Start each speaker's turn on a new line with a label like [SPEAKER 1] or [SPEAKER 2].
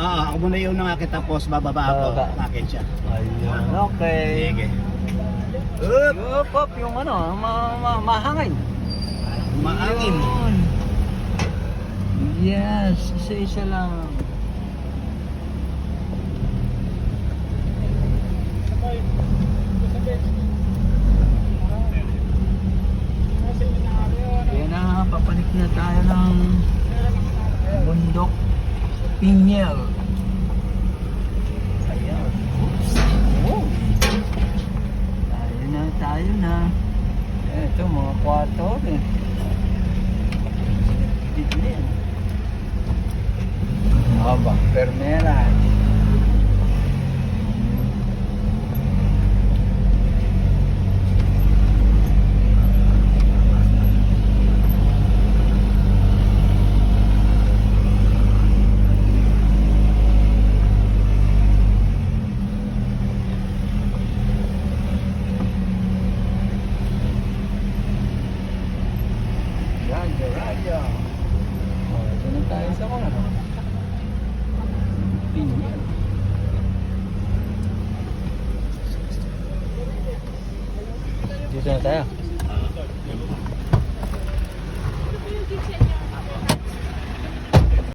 [SPEAKER 1] Ah, ako muna yung nakakit tapos bababa ako.
[SPEAKER 2] Bababa.
[SPEAKER 1] Nakakit siya.
[SPEAKER 2] Ayun, okay.
[SPEAKER 1] Sige.
[SPEAKER 2] Up, up, yung ano, ma ma mahangin.
[SPEAKER 1] Maangin.
[SPEAKER 2] Yun. Yes, isa-isa lang. Kaya na, papalik na tayo ng bundok Pinyel. Ayan. Oops. Oh. Tayo na, tayo na. Ito, mga kwarto eh. Ditlin. Aba, aja oh itu nih kayak sama tinggi di sana saya